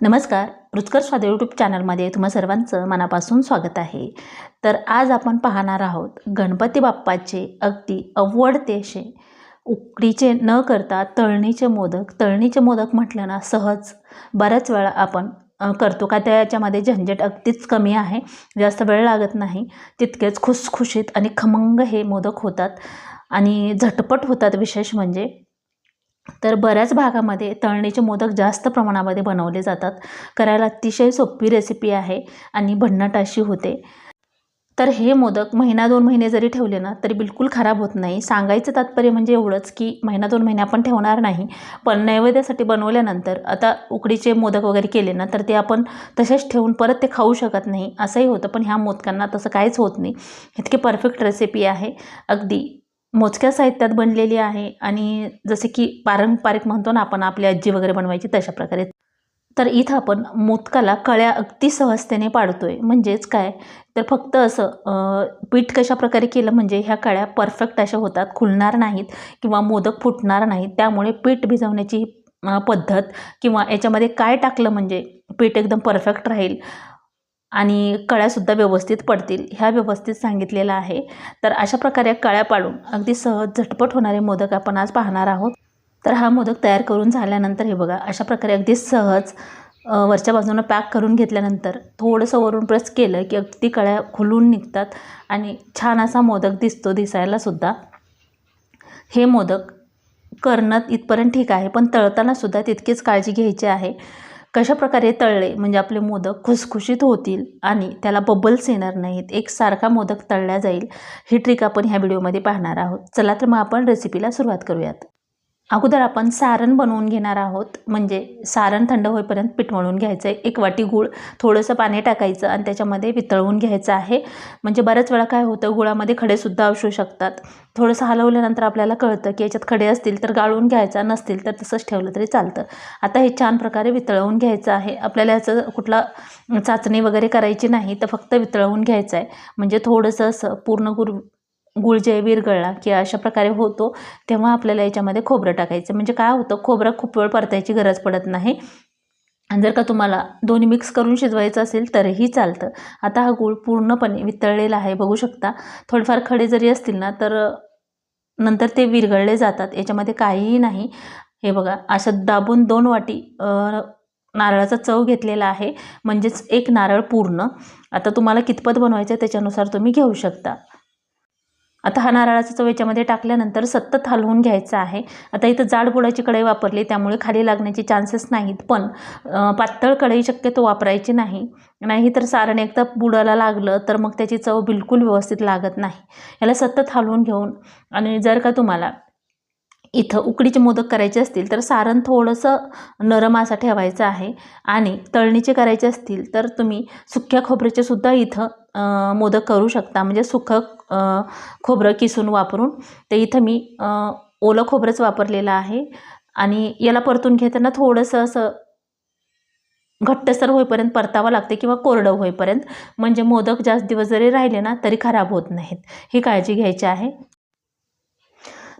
नमस्कार रुचकर स्वाद यूट्यूब चॅनलमध्ये तुम्हा सर्वांचं मनापासून स्वागत आहे. तर आज आपण पाहणार आहोत गणपती बाप्पाचे अगदी आवडते असे उकडीचे न करता तळणीचे मोदक. तळणीचे मोदक म्हटलं ना सहज बऱ्याच वेळा आपण करतो का त्याच्यामध्ये झंझट अगदीच कमी आहे जास्त वेळ लागत नाही तितकेच खुसखुशीत आणि खमंग हे मोदक होतात. आणि झटपट होतात विशेष म्हणजे तर बऱ्याच भागामध्ये तळणीचे मोदक जास्त प्रमाणामध्ये बनवले जातात. करायला अतिशय सोपी रेसिपी आहे आणि भन्नाट अशी होते. तर हे मोदक महिना दोन महिने जरी ठेवले ना तरी बिलकुल खराब होत नाही. सांगायचं तात्पर्य म्हणजे एवढंच की महिना दोन महिने आपण ठेवणार नाही. पण नैवेद्यासाठी बनवल्यानंतर आता उकडीचे मोदक वगैरे केले ना तर ते आपण तसेच ठेवून परत ते खाऊ शकत नाही. असंही होतं पण ह्या मोदकांना तसं काहीच होत नाही. इतकी परफेक्ट रेसिपी आहे. अगदी मोजक्या साहित्यात बनलेली आहे आणि जसे की पारंपरिक म्हणतो ना आपण आपली आजी वगैरे बनवायची तशा प्रकारे. तर इथं आपण मोदकाला कळ्या अगदी सहजतेने पाडतो आहे म्हणजेच काय? तर फक्त असं पीठ कशा प्रकारे केलं म्हणजे ह्या कळ्या परफेक्ट अशा होतात खुलणार नाहीत किंवा मोदक फुटणार नाहीत. त्यामुळे पीठ भिजवण्याची पद्धत किंवा याच्यामध्ये काय टाकलं म्हणजे पीठ एकदम परफेक्ट राहील आणि कळ्यासुद्धा व्यवस्थित पडतील ह्या व्यवस्थित सांगितलेलं आहे. तर अशा प्रकारे कळ्या पाडून अगदी सहज झटपट होणारे मोदक आपण आज पाहणार आहोत. तर हा मोदक तयार करून झाल्यानंतर हे बघा अशा प्रकारे अगदी सहज वरच्या बाजूनं पॅक करून घेतल्यानंतर थोडंसं वरून प्रेस केलं की अगदी कळ्या खुलून निघतात आणि छान असा मोदक दिसतो दिसायलासुद्धा हे मोदक करणं इथपर्यंत ठीक आहे पण तळतानासुद्धा तितकीच काळजी घ्यायची आहे. कशा प्रकारे तळले? म्हणजे आपले मोदक खुसखुशीत होतील आणि त्याला बबल्स येणार नाहीत. एक सारखा मोदक तळला जाईल. ही ट्रिक आपण ह्या व्हिडिओमध्ये पाहणार आहोत. चला तर मग आपण रेसिपीला सुरुवात करूयात. अगोदर आपण सारण बनवून घेणार आहोत. म्हणजे सारण थंड होईपर्यंत पीठ घ्यायचं आहे. एक वाटी गूळ थोडंसं पाणी टाकायचं आणि त्याच्यामध्ये वितळवून घ्यायचं आहे. म्हणजे बऱ्याच वेळा काय होतं गुळामध्ये खडेसुद्धा असू शकतात. थोडंसं हलवल्यानंतर आपल्याला कळतं की याच्यात खडे असतील तर गाळून घ्यायचा नसतील तर तसंच ठेवलं तरी चालतं. आता हे छान प्रकारे वितळवून घ्यायचं आहे. आपल्याला याचं कुठला चाचणी वगैरे करायची नाही तर फक्त वितळवून घ्यायचं आहे. म्हणजे थोडंसं असं पूर्ण गुर गुळ जे की अशा प्रकारे होतो तेव्हा आपल्याला याच्यामध्ये खोबरं टाकायचं. म्हणजे काय होतं खोबरं खूप वेळ परतायची गरज पडत नाही. जर का तुम्हाला दोन्ही मिक्स करून शिजवायचं असेल तरीही चालतं. आता हा गूळ पूर्णपणे वितळलेला आहे बघू शकता. थोडेफार खडे जरी असतील ना तर नंतर ते विरघळले जातात. याच्यामध्ये काहीही नाही. हे बघा असं दाबून दोन वाटी नारळाचा चव घेतलेला आहे. म्हणजेच एक नारळ पूर्ण. आता तुम्हाला कितपत बनवायचं आहे त्याच्यानुसार तुम्ही घेऊ शकता. आता हा नारळाचा चव याच्यामध्ये टाकल्यानंतर सतत हलवून घ्यायचा आहे. आता इथं जाड बुडाची कढई वापरली त्यामुळे खाली लागण्याचे चान्सेस नाहीत पण पातळ कढई शक्यतो वापरायची नाही. नाही तर सारण एकदा बुडाला लागलं तर मग त्याची चव बिलकुल व्यवस्थित लागत नाही. याला सतत हलवून घेऊन आणि जर का तुम्हाला इथं उकडीचे मोदक करायचे असतील तर सारण थोडंसं नरम असं ठेवायचं आहे आणि तळणीचे करायचे असतील तर तुम्ही सुक्या खोबऱ्याचे सुद्धा इथं मोदक करू शकता. म्हणजे सुखं खोबरं किसून वापरून. ते इथं मी ओलं खोबरंच वापरलेलं आहे. आणि याला परतून घेताना थोडंसं असं घट्टसर होईपर्यंत परतावं लागते किंवा कोरडं होईपर्यंत. म्हणजे मोदक जास्त दिवस जरी राहिले ना तरी खराब होत नाहीत. ही काळजी घ्यायची आहे.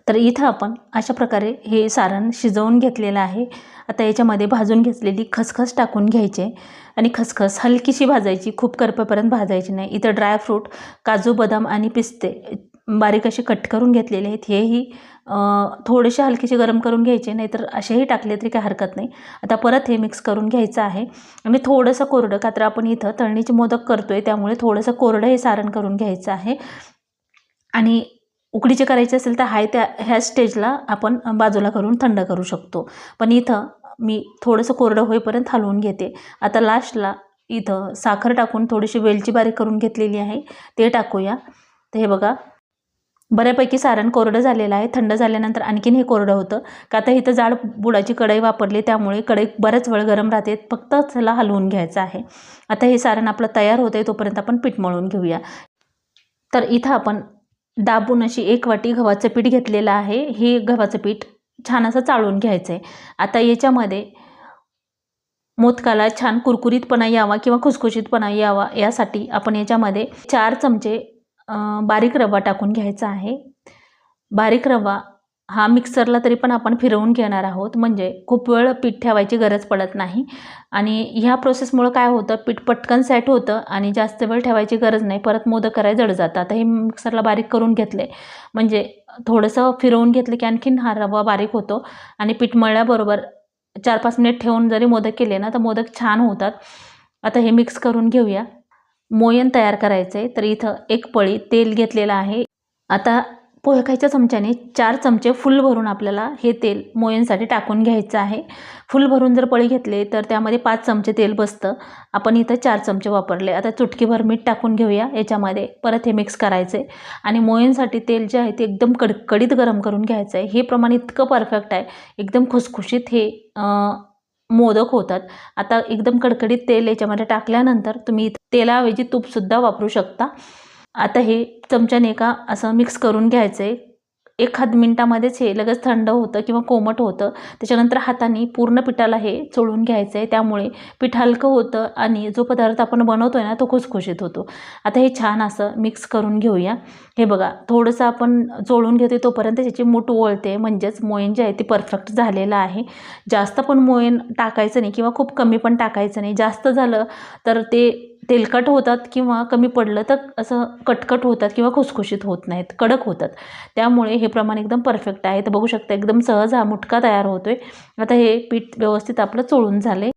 तर इथं आपण अशा प्रकारे हे सारण शिजवून घेतलेलं आहे. आता याच्यामध्ये भाजून घेतलेली खसखस टाकून घ्यायचे आणि खसखस हलकीशी भाजायची खूप करपेपर्यंत भाजायची नाही. इथं ड्रायफ्रूट काजू बदाम आणि पिस्ते बारीक असे कट करून घेतलेले आहेत. हेही थोडेसे हलकेसे गरम करून घ्यायचे नाहीतर असेही टाकले तरी काही हरकत नाही. आता परत हे मिक्स करून घ्यायचं आहे. आणि थोडंसं कोरडं का तर आपण इथं तळणीचे मोदक करतो आहे त्यामुळे थोडंसं कोरडं हे सारण करून घ्यायचं आहे. आणि उकडीचे करायचे असेल तर हाय त्या ह्या स्टेजला आपण बाजूला करून थंड करू शकतो. पण इथं मी थोडंसं कोरडं होईपर्यंत हलवून घेते. आता लास्टला इथं साखर टाकून थोडीशी वेलची बारीक करून घेतलेली आहे. ते टाकूया. तर हे बघा. बऱ्यापैकी सारण कोरडं झालेलं आहे. थंड झाल्यानंतर आणखीन हे कोरडं होतं. का आता इथं जाड बुडाची कढई वापरली. त्यामुळे कढई बऱ्याच वेळ गरम राहते. फक्त त्याला हलवून घ्यायचं आहे. आता हे सारण आपलं तयार होतं आहे तोपर्यंत आपण पीठ मळून घेऊया. तर इथं आपण दाबून अशी एक वाटी गव्हाचं पीठ घेतलेलं आहे. हे गव्हाचं पीठ छान असं चाळून घ्यायचं आहे आता याच्यामध्ये मोदकाला छान कुरकुरीतपणा यावा किंवा खुसखुशीतपणा यावा यासाठी आपण याच्यामध्ये चार चमचे बारीक रवा टाकून घ्यायचा आहे. बारीक रवा हा मिक्सरला तरी पण आपण फिरवून घेणार आहोत. म्हणजे खूप वेळ पीठ ठेवायची गरज पडत नाही. आणि ह्या प्रोसेसमुळं काय होतं? पीठ पटकन सेट होतं आणि जास्त वेळ ठेवायची गरज नाही. परत मोदक करायला जड जातं. आता हे मिक्सरला बारीक करून घेतले. म्हणजे थोडंसं फिरवून घेतलं की आणखीन हा रवा बारीक होतो. आणि पीठ मळल्याबरोबर चार पाच मिनिट ठेवून जरी मोदक केले ना तर मोदक छान होतात. आता हे मिक्स करून घेऊया. मोयन तयार करायचं आहे तर इथं एक पळी तेल घेतलेलं आहे. आता पोहकायच्या चमच्याने चार चमचे फुल भरून आपल्याला हे तेल मोयनसाठी टाकून घ्यायचं आहे. फुल भरून जर पळी घेतले तर त्यामध्ये पाच चमचे तेल बसतं. आपण इथं चार चमचे वापरले. आता चुटकीभर मीठ टाकून घेऊया याच्यामध्ये. परत हे मिक्स करायचं आणि मोयनसाठी तेल जे आहे ते एकदम कडकडीत गरम करून घ्यायचं आहे हे प्रमाण इतकं परफेक्ट आहे. एकदम खुसखुशीत हे मोदक होतात. आता एकदम कडकडीत तेल याच्यामध्ये टाकल्यानंतर तुम्ही तेलाऐवजी तूपसुद्धा वापरू शकता. आता हे चमच्याने का असं मिक्स करून घ्यायचं आहे एखाद मिनटामध्येच हे लगेच थंड होतं किंवा कोमट होतं. त्याच्यानंतर हाताने पूर्ण पिठाला हे चोळून घ्यायचं आहे त्यामुळे पीठ हलकं होतं आणि जो पदार्थ आपण बनवतो आहे ना तो खुसखुशीत होतो. आता हे छान असं मिक्स करून घेऊया. हे बघा थोडंसं आपण चोळून घेतो तोपर्यंत त्याची मूठ वळते. म्हणजेच मोयन जे आहे ते परफेक्ट झालेलं आहे. जास्त पण मोयन टाकायचं नाही किंवा खूप कमी पण टाकायचं नाही. जास्त झालं तर ते तेलकट होतात किंवा कमी पडलं तर असं कटकट होतात किंवा खुसखुशीत होत नाहीत कडक होतात. त्यामुळे हे प्रमाण एकदम परफेक्ट आहे. तर बघू शकता एकदम सहज हा मुटका तयार होतो आहे आता हे पीठ व्यवस्थित आपलं चोळून झालं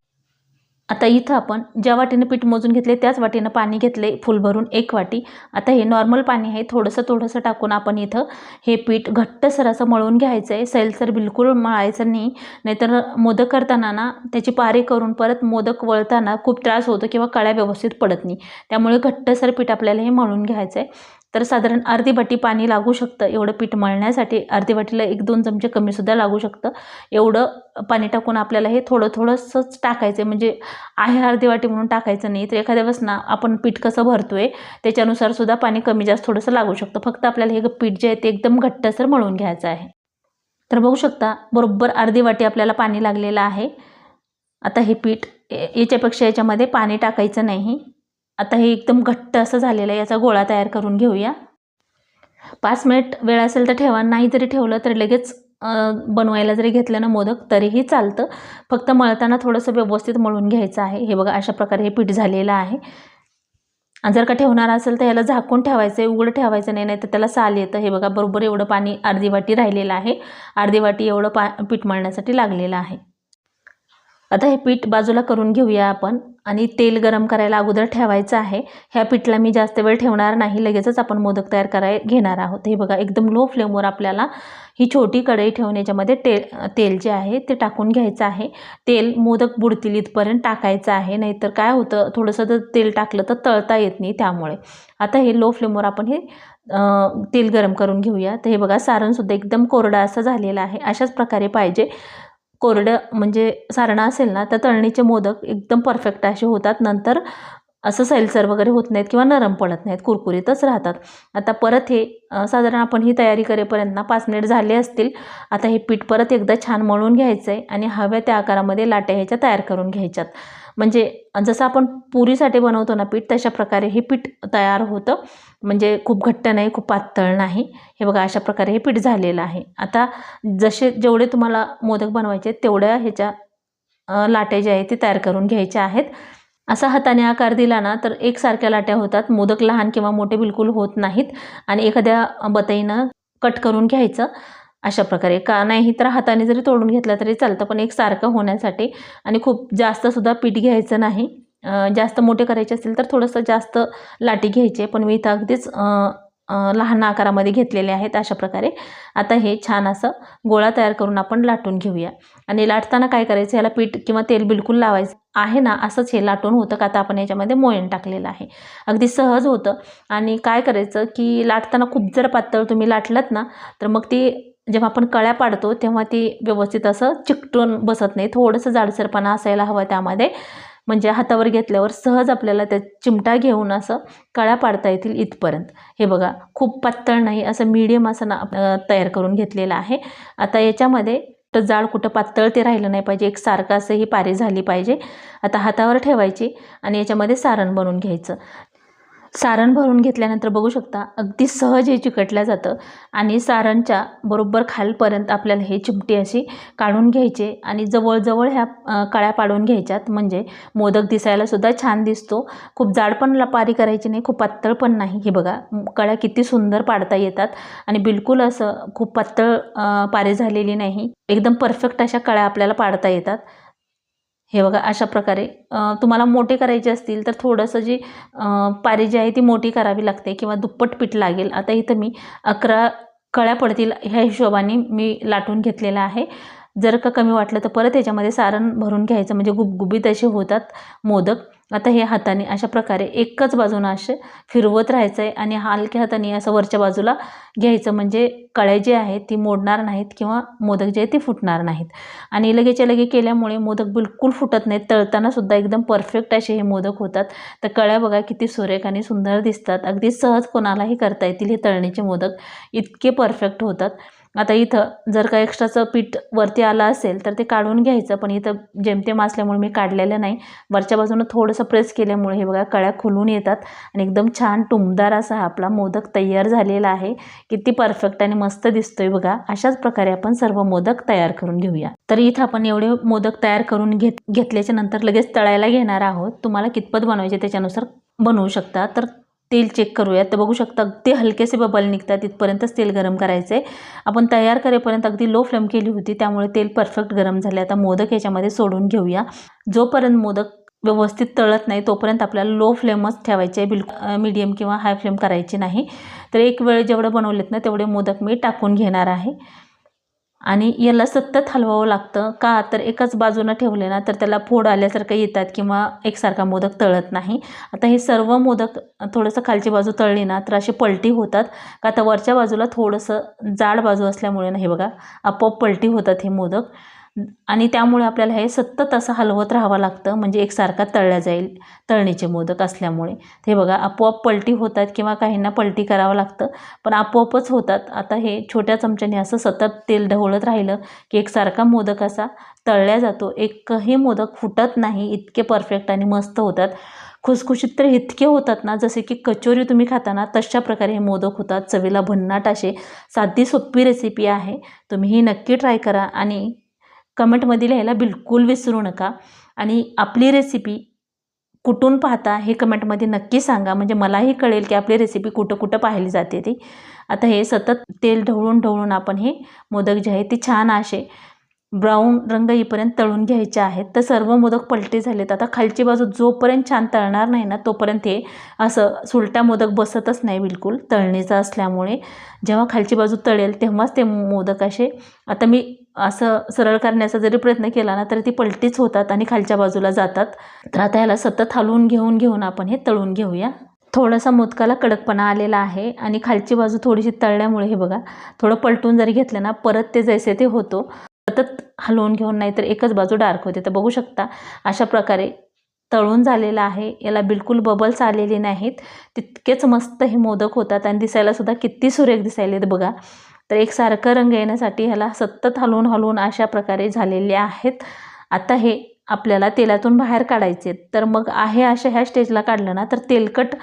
आता इथं आपण ज्या वाटीनं पीठ मोजून घेतले त्याच वाटीनं पाणी घेतले फुल भरून एक वाटी. आता हे नॉर्मल पाणी आहे थोडंसं थोडंसं टाकून आपण इथं हे पीठ घट्टसर असं मळून घ्यायचं आहे सैलसर बिलकुल मळायचं नाही. नाहीतर मोदक करताना ना त्याची पारी करून परत मोदक वळताना खूप त्रास होतो किंवा कळ्या व्यवस्थित पडत नाही. त्यामुळे घट्टसर पीठ आपल्याला हे मळून घ्यायचं आहे तर साधारण अर्धी वाटी पाणी लागू शकतं. एवढं पीठ मळण्यासाठी अर्धी वाटीला एक दोन चमचे कमीसुद्धा लागू शकतं. एवढं पाणी टाकून आपल्याला हे थोडं थोडंसंच टाकायचं आहे म्हणजे आहे अर्धी वाटी म्हणून टाकायचं नाही. तर एखाद्या वेळेस ना आपण पीठ कसं भरतो आहे त्याच्यानुसार सुद्धा पाणी कमी जास्त थोडंसं लागू शकतं. फक्त आपल्याला हे पीठ जे आहे ते एकदम घट्टसर मळून घ्यायचं आहे. तर बघू शकता बरोबर अर्धी वाटी आपल्याला पाणी लागलेलं आहे. आता हे पीठ याच्यापेक्षा याच्यामध्ये पाणी टाकायचं नाही. आता हे एकदम घट्ट असं झालेलं आहे याचा गोळा तयार करून घेऊया. पाच मिनिट वेळ असेल तर ठेवा नाही जरी ठेवलं तरी लगेच बनवायला जरी घेतलं ना मोदक तरीही चालतं. फक्त मळताना थोडंसं व्यवस्थित मळून घ्यायचं आहे. हे बघा अशा प्रकारे हे पीठ झालेलं आहे. जर का ठेवणार असेल तर याला झाकून ठेवायचं आहे उघडं ठेवायचं नाही नाही तर त्याला साल येतं. हे बघा बरोबर एवढं पाणी अर्धी वाटी राहिलेलं आहे. अर्धी वाटी एवढं पा पीठ मळण्यासाठी लागलेलं आहे. आता हे पीठ बाजूला करून घेऊया आपण. आणि तेल गरम करायला अगोदर ठेवायचं आहे. ह्या पीठला मी जास्त वेळ ठेवणार नाही. लगेचच आपण मोदक तयार कराय घेणार आहोत. हे बघा एकदम लो फ्लेमवर आपल्याला ही छोटी कढई ठेवून याच्यामध्ये ते तेल जे आहे ते टाकून घ्यायचं आहे. तेल मोदक बुडतील इथपर्यंत टाकायचं आहे. नाहीतर काय होतं थोडंसं जर तेल टाकलं तर तळता येत नाही त्यामुळे. आता हे लो फ्लेमवर आपण हे तेल गरम करून घेऊया. तर हे बघा सारणसुद्धा एकदम कोरडा असं झालेलं आहे. अशाच प्रकारे पाहिजे. कोरडं म्हणजे सारणं असेल ना तर तळणीचे मोदक एकदम परफेक्ट असे होतात. नंतर असं सैलसर वगैरे होत नाहीत किंवा नरम पडत नाहीत कुरकुरीतच राहतात. आता परत हे साधारण आपण ही तयारी करेपर्यंत ना पाच मिनिट झाले असतील. आता हे पीठ परत एकदा छान मळून घ्यायचं आहे आणि हव्या त्या आकारामध्ये लाट्या ह्याच्या तयार करून घ्यायच्यात. म्हणजे जसं आपण पुरीसाठी बनवतो ना पीठ तशा प्रकारे हे पीठ तयार होतं. म्हणजे खूप घट्ट नाही खूप पातळ नाही. हे बघा अशा प्रकारे हे पीठ झालेलं आहे. आता जसे जेवढे तुम्हाला मोदक बनवायचे तेवढ्या ह्याच्या लाट्या ज्या आहेत ते तयार करून घ्यायच्या आहेत. असा हाताने आकार दिला ना तर एकसारख्या लाट्या होतात. मोदक लहान किंवा मोठे बिलकुल होत नाहीत. आणि एखाद्या बताईनं कट करून घ्यायचं. अशा प्रकारे. का नाही तर हाताने जरी तोडून घेतलं तरी चालतं पण एक सारखं होण्यासाठी आणि खूप जास्तसुद्धा पीठ घ्यायचं नाही. जास्त मोठे करायचे असतील तर थोडंसं जास्त लाटी घ्यायचे पण मी इथं अगदीच लहान आकारामध्ये घेतलेले आहेत अशा प्रकारे. आता हे छान असं गोळा तयार करून आपण लाटून घेऊया. आणि लाटताना काय करायचं? याला पीठ किंवा तेल बिलकुल लावायचं आहे ना असंच हे लाटून होतं का? आता आपण याच्यामध्ये मोयन टाकलेलं आहे. अगदी सहज होतं. आणि काय करायचं की लाटताना खूप जर पातळ तुम्ही लाटलात ना तर मग ती जेव्हा आपण कळ्या पाडतो तेव्हा ती व्यवस्थित असं चिकटून बसत नाही. थोडंसं जाडसरपणा असायला हवा त्यामध्ये. म्हणजे हातावर घेतल्यावर सहज आपल्याला त्या चिमटा घेऊन असं कळ्या पाडता येतील इथपर्यंत. हे बघा खूप पातळ नाही असं मीडियम असं ना तयार करून घेतलेलं आहे. आता याच्यामध्ये तर जाड कुठं पातळ ते राहिलं नाही पाहिजे. एक सारखं असं ही पारी झाली पाहिजे. आता हातावर ठेवायची आणि याच्यामध्ये सारण बनवून घ्यायचं. सारण भरून घेतल्यानंतर बघू शकता अगदी सहज हे चिकटलं जातं आणि सारणच्या बरोबर खालपर्यंत आपल्याला हे चिमटी अशी काढून घ्यायचे आणि जवळजवळ ह्या कळ्या पाडून घ्यायच्यात. म्हणजे मोदक दिसायलासुद्धा छान दिसतो. खूप जाड पण पारी करायची नाही खूप पातळ पण नाही. हे बघा कळ्या किती सुंदर पाडता येतात आणि बिलकुल असं खूप पातळ पारी झालेली नाही. एकदम परफेक्ट अशा कळ्या आपल्याला पाडता येतात. हे बघा अशा प्रकारे तुम्हाला मोठे करायचे असतील तर थोडंसं जी पारी जी आहे ती मोठी करावी लागते किंवा दुप्पट पीठ लागेल. आता इथं मी अकरा कळ्या पडतील ह्या हिशोबाने मी लाटून घेतलेलं आहे. जर का कमी वाटलं तर परत याच्यामध्ये सारण भरून घ्यायचं. म्हणजे गुबगुबीत असे होतात मोदक. आता हे हाताने अशा प्रकारे एकच बाजूनं असे फिरवत राहायचं आहे आणि हलक्या हाताने असं वरच्या बाजूला घ्यायचं. म्हणजे कळ्या जी आहेत ती मोडणार नाहीत किंवा मोदक जे आहेत ते फुटणार नाहीत. आणि लगेच्या लगे केल्यामुळे मोदक बिलकुल फुटत नाहीत. तळतानासुद्धा एकदम परफेक्ट असे हे मोदक होतात. तर कळ्या बघा किती सुरेख आणि सुंदर दिसतात. अगदी सहज कोणालाही करता येतील हे तळणीचे मोदक. इतके परफेक्ट होतात. आता इथं जर का एक्स्ट्राचं पीठ वरती आलं असेल तर ते काढून घ्यायचं. पण इथं जेमतेम असल्यामुळे मी काढलेलं नाही. वरच्या बाजूनं थोडंसं प्रेस केल्यामुळे हे बघा कळ्या खुलून येतात. आणि एकदम छान टुमदार असा हा आपला मोदक तयार झालेला आहे. किती परफेक्ट आणि मस्त दिसतोय बघा. अशाच प्रकारे आपण सर्व मोदक तयार करून घेऊया. तर इथं आपण एवढे मोदक तयार करून घेत घेतल्याच्या नंतर लगेच तळायला घेणार आहोत. तुम्हाला कितपत बनवायचे त्याच्यानुसार बनवू शकता. तर तेल चेक करूया तर बघू शकता अगदी हलकेसे बबल निघतात. तिथपर्यंतच तेल गरम करायचं आहे आपण तयार करेपर्यंत अगदी लो फ्लेम केली होती त्यामुळे तेल परफेक्ट गरम झाले आता मोदक याच्यामध्ये सोडून घेऊया. जोपर्यंत मोदक व्यवस्थित तळत नाही तोपर्यंत आपल्याला लो फ्लेमच ठेवायचे आहे. बिलकुल मीडियम किंवा हाय फ्लेम करायची नाही. तर एक वेळ जेवढं बनवलेत ना तेवढे मोदक मी टाकून घेणार आहे. आणि याला सतत हलवावं लागतं. का? तर एकाच बाजूनं ठेवले ना तर त्याला फोड आल्यासारखं येतात किंवा एकसारखा मोदक तळत नाही. आता हे सर्व मोदक थोडंसं खालची बाजू तळली ना तर अशी पलटी होतात. का? तर वरच्या बाजूला थोडंसं जाड बाजू असल्यामुळे ना हे बघा आपोआप पलटी होतात हे मोदक. आणि त्यामुळे आपल्याला हे सतत असं हलवत राहावं लागतं म्हणजे एकसारखा तळल्या जाईल तळणीचे मोदक असल्यामुळे. ते बघा आपोआप पलटी होतात किंवा काहींना पलटी करावं लागतं पण आपोआपच होतात. आता हे छोट्या चमच्याने असं सतत तेल ढवळत राहिलं की एकसारखा मोदक असा तळल्या जातो. एकही मोदक फुटत नाही इतके परफेक्ट आणि मस्त होतात. खुसखुशीत तर इतके होतात ना जसे की कचोरी तुम्ही खाताना तशा प्रकारे हे मोदक होतात. चवीला भन्नाट असे साधी सोपी रेसिपी आहे. तुम्ही ही नक्की ट्राय करा आणि कमेंटमध्ये लिहायला बिलकुल विसरू नका. आणि आपली रेसिपी कुठून पाहता हे कमेंटमध्ये नक्की सांगा. म्हणजे मलाही कळेल की आपली रेसिपी कुठं कुठं पाहिली जाते ती. आता हे सतत तेल ढवळून ढवळून आपण हे मोदक जे आहे ते छान असे ब्राऊन रंग येईपर्यंत तळून घ्यायचे आहेत. तर सर्व मोदक पलटे झालेत. आता खालची बाजू जोपर्यंत छान तळणार नाही ना तोपर्यंत हे असं सुलट्या मोदक बसतच नाही बिलकुल तळणीचा असल्यामुळे. जेव्हा खालची बाजू तळेल तेव्हाच ते मोदक असे आता मी असं सरळ करण्याचा जरी प्रयत्न केला ना तरी ती पलटीच होतात आणि खालच्या बाजूला जातात. तर आता याला सतत हलवून घेऊन घेऊन आपण हे तळून घेऊया. थोडासा मोदकाला कडकपणा आलेला आहे आणि खालची बाजू थोडीशी तळल्यामुळे हे बघा थोडं पलटून जरी घेतलं ना परत ते जैसे ते होतो. सतत हलवून घेऊन नाही तर एकच बाजू डार्क होते. तर बघू शकता अशा प्रकारे तळून झालेलं आहे. याला बिलकुल बबल्स आलेले नाहीत. तितकेच मस्त हे मोदक होतात आणि दिसायलासुद्धा किती सुरेख दिसायलेत बघा. तर एकसारखं रंग येण्यासाठी ह्याला सतत हलवून हलवून अशा प्रकारे झालेले आहेत. आता हे आपल्याला तेलातून बाहेर काढायचे तर मग आहे अशा ह्या स्टेजला काढलं ना तर तेलकट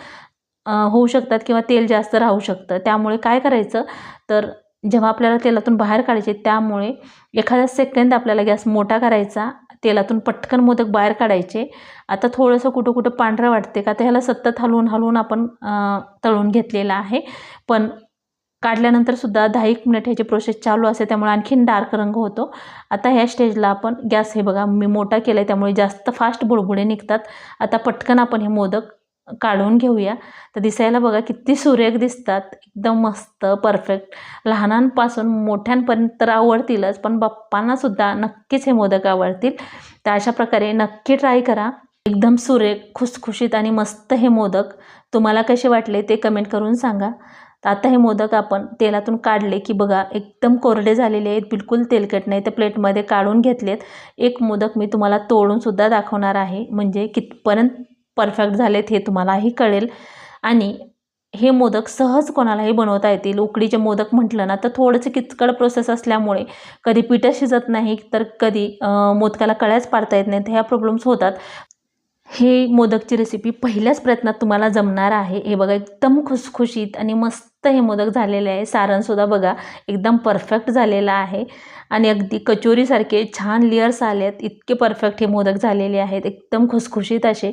होऊ शकतात किंवा तेल जास्त राहू शकतं. त्यामुळे काय करायचं? तर जेव्हा आपल्याला तेलातून बाहेर काढायचे त्यामुळे एखादा सेकंद आपल्याला गॅस मोठा करायचा तेलातून पटकन मोदक बाहेर काढायचे. आता थोडंसं कुठं कुठं पांढरं वाटते का तर ह्याला सतत हलवून हलवून आपण तळून घेतलेलं आहे. पण काढल्यानंतर सुद्धा दहा एक मिनिट ह्याची प्रोसेस चालू असते त्यामुळे आणखीन डार्क रंग होतो. आता ह्या स्टेजला आपण गॅस हे बघा मी मोठा केला आहे त्यामुळे जास्त फास्ट बुडबुडे निघतात. आता पटकन आपण हे मोदक काढून घेऊया. तर दिसायला बघा किती सुरेख दिसतात. एकदम मस्त परफेक्ट लहानांपासून मोठ्यांपर्यंत तर आवडतीलच पण बाप्पांनासुद्धा नक्कीच हे मोदक आवडतील. तर अशा प्रकारे नक्की ट्राय करा. एकदम सुरेख खुसखुशीत आणि मस्त हे मोदक. तुम्हाला कसे वाटले ते कमेंट करून सांगा. तर आता हे मोदक आपण तेलातून काढले की बघा एकदम कोरडे झालेले आहेत. बिलकुल तेलकट नाही. ते प्लेटमध्ये काढून घेतलेत. एक मोदक मी तुम्हाला तोडूनसुद्धा दाखवणार आहे. म्हणजे कितपर्यंत परफेक्ट झालेत हे तुम्हालाही कळेल. आणि हे मोदक सहज कोणालाही बनवता येतील. उकडीचे मोदक म्हटलं ना तर थोडंसं किचकड प्रोसेस असल्यामुळे कधी पिठं शिजत नाही तर कधी मोदकाला कळ्याच पाडता येत नाहीत. ह्या प्रॉब्लेम्स होतात. हे मोदकची रेसिपी पहिल्याच प्रयत्नात तुम्हाला जमणार आहे. हे बघा एकदम खुसखुशीत आणि मस्त हे मोदक झालेले आहे. सारणसुद्धा बघा एकदम परफेक्ट झालेला आहे. आणि अगदी कचोरीसारखे छान लेअर्स आले आहेत इतके परफेक्ट हे मोदक झालेले आहेत. एकदम खुसखुशीत असे.